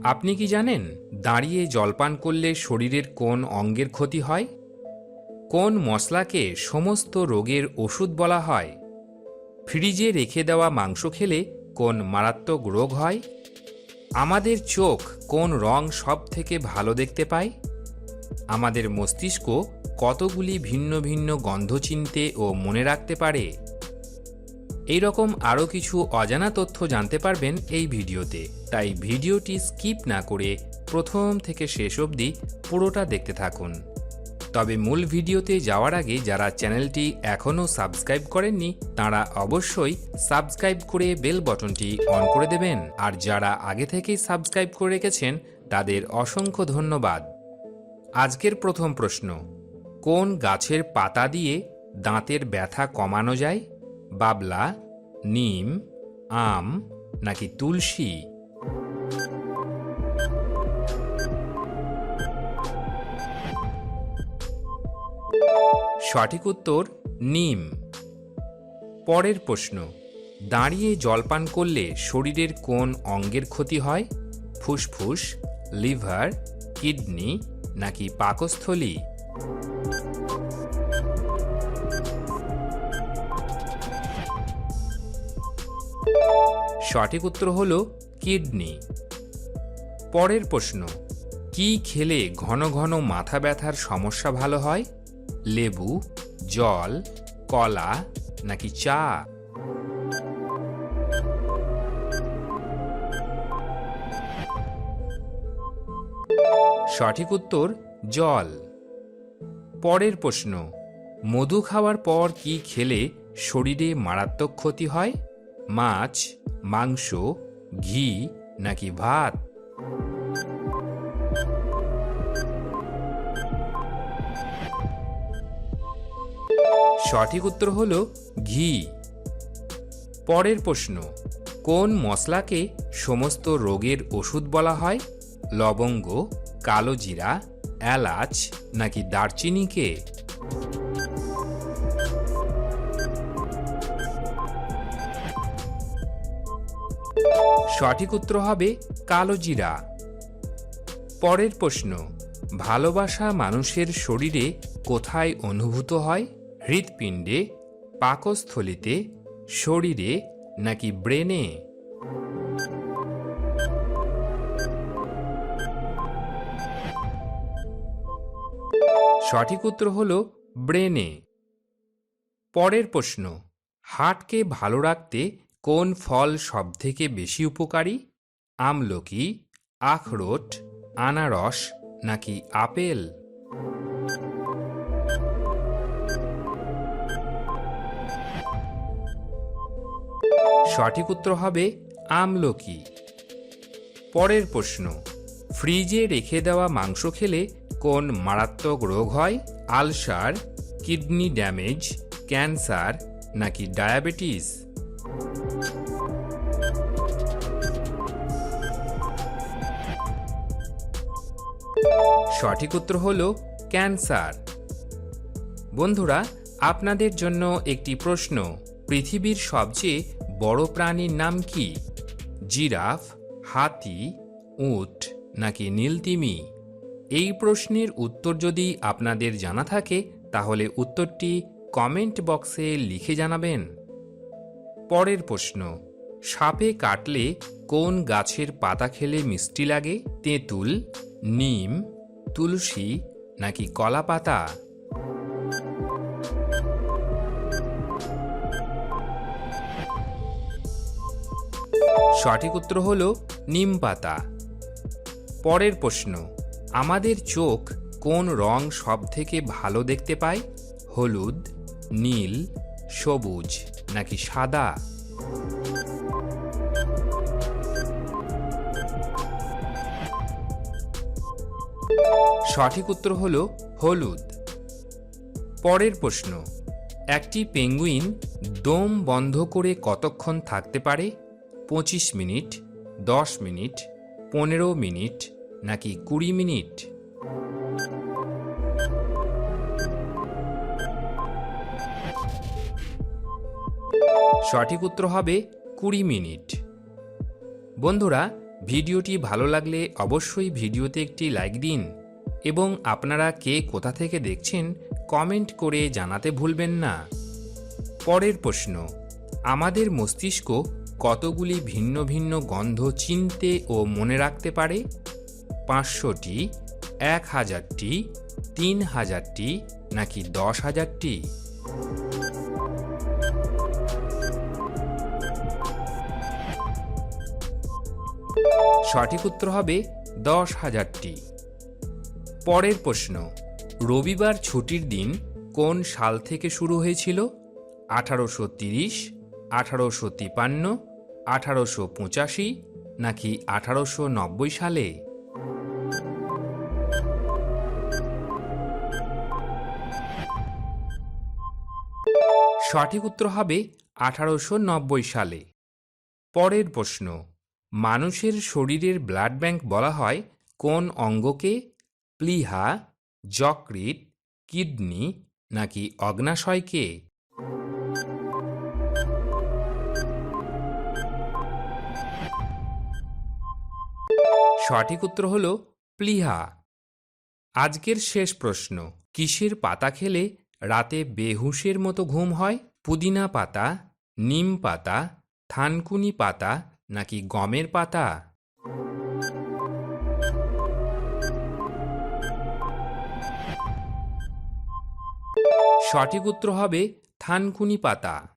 আপনি কি জানেন দাঁড়িয়ে জলপান করলে শরীরের কোন অঙ্গের ক্ষতি হয়? কোন মশলাকে সমস্ত রোগের ওষুধ বলা হয়? ফ্রিজে রেখে দেওয়া মাংস খেলে কোন মারাত্মক রোগ হয়? আমাদের চোখ কোন রং সব থেকে ভালো দেখতে পায়? আমাদের মস্তিষ্ক কতগুলি ভিন্ন ভিন্ন গন্ধ চিনতে ও মনে রাখতে পারে? এই রকম আরও কিছু অজানা তথ্য জানতে পারবেন এই ভিডিওতে। তাই ভিডিওটি স্কিপ না করে প্রথম থেকে শেষ অবধি পুরোটা দেখতে থাকুন। তবে মূল ভিডিওতে যাওয়ার আগে যারা চ্যানেলটি এখনও সাবস্ক্রাইব করেননি, তারা অবশ্যই সাবস্ক্রাইব করে বেল বটনটি অন করে দেবেন। আর যারা আগে থেকেই সাবস্ক্রাইব করে রেখেছেন, তাদের অসংখ্য ধন্যবাদ। আজকের প্রথম প্রশ্ন, কোন গাছের পাতা দিয়ে দাঁতের ব্যথা কমানো যায়? বাবলা, নিম, আম, নাকি তুলসী? সঠিক উত্তর, নিম। পরের প্রশ্ন, দাঁড়িয়ে জলপান করলে শরীরের কোন অঙ্গের ক্ষতি হয়? ফুসফুস, লিভার, কিডনি, নাকি পাকস্থলী? সঠিক উত্তর হল কিডনি। পরের প্রশ্ন, কি খেলে ঘন ঘন মাথা ব্যথার সমস্যা ভালো হয়? লেবু, জল, কলা নাকি চা? সঠিক উত্তর, জল। পরের প্রশ্ন, মধু খাওয়ার পর কি খেলে শরীরে মারাত্মক ক্ষতি হয়? মাছ, মাংস, ঘি, নাকি ভাত? সঠিক উত্তর হল ঘি। পরের প্রশ্ন, কোন মশলাকে সমস্ত রোগের ওষুধ বলা হয়? লবঙ্গ, কালো জিরা, এলাচ, নাকি দারচিনিকে? সঠিক উত্তর হবে কালো জিরা। পরের প্রশ্ন, ভালোবাসা মানুষের শরীরে কোথায় অনুভূত হয়? হৃৎপিণ্ডে, পাকস্থলিতে, শরীরে নাকি ব্রেনে? সঠিক উত্তর হল ব্রেনে। পরের প্রশ্ন, হার্টকে ভালো রাখতে কোন ফল সবথেকে বেশি উপকারী? আমলকি, আখরোট, আনারস নাকি আপেল? সঠিক উত্তর হবে আমলকি। পরের প্রশ্ন, ফ্রিজে রেখে দেওয়া মাংস খেলে কোন মারাত্মক রোগ হয়? আলসার, কিডনি ড্যামেজ, ক্যান্সার নাকি ডায়াবেটিস? সঠিক উত্তর হল ক্যান্সার। বন্ধুরা, আপনাদের জন্য একটি প্রশ্ন। পৃথিবীর সবচেয়ে বড় প্রাণীর নাম কি? জিরাফ, হাতি, উট নাকি নীলতিমি এই প্রশ্নের উত্তর যদি আপনাদের জানা থাকে, তাহলে উত্তরটি কমেন্ট বক্সে লিখে জানাবেন। পরের প্রশ্ন, সাপে কাটলে কোন গাছের পাতা খেলে মিষ্টি লাগে? তেঁতুল, নিম তুলসী নাকি কলা পাতা? সঠিক উত্তর হল নিম পাতা। পরের প্রশ্ন, আমাদের চোখ কোন রং সব থেকে ভালো দেখতে পায়? হলুদ, নীল, সবুজ নাকি সাদা? সঠিক উত্তর হল হলুদ। পরের প্রশ্ন, একটি পেঙ্গুইন দম বন্ধ করে কতক্ষণ থাকতে পারে? পঁচিশ মিনিট, দশ মিনিট, পনেরো মিনিট, নাকি কুড়ি মিনিট? সঠিক উত্তর হবে কুড়ি মিনিট। বন্ধুরা ভিডিওটি ভালো লাগলে অবশ্যই ভিডিওতে একটি লাইক দিন এবং আপনারা কে কোথা থেকে দেখছেন কমেন্ট করে জানাতে ভুলবেন না। পরের প্রশ্ন, আমাদের মস্তিষ্ক কতগুলি ভিন্ন ভিন্ন গন্ধ চিনতে ও মনে রাখতে পারে? পাঁচশোটি, এক হাজারটি, তিন হাজারটি, নাকি দশ হাজারটি? সঠিক উত্তর হবে দশ হাজারটি। পরের প্রশ্ন, রবিবার ছুটির দিন কোন সাল থেকে শুরু হয়েছিল? আঠারোশো তিরিশ, আঠারোশো তিপান্ন, আঠারোশো পঁচাশি নাকি আঠারোশো নব্বই সালে? সঠিক উত্তর হবে আঠারোশো নব্বই সালে। পরের প্রশ্ন মানুষের শরীরের ব্লাড ব্যাংক বলা হয় কোন অঙ্গকে? প্লিহা, যকৃৎ, কিডনি নাকি অগ্নাশয়কে? সঠিক উত্তর হল প্লিহা। আজকের শেষ প্রশ্ন, কিসের পাতা খেলে রাতে বেহুশের মতো ঘুম হয়? পুদিনা পাতা, নিম পাতা, থানকুনি পাতা নাকি গমের পাতা? সঠিক উত্তর হবে থানকুনি পাতা।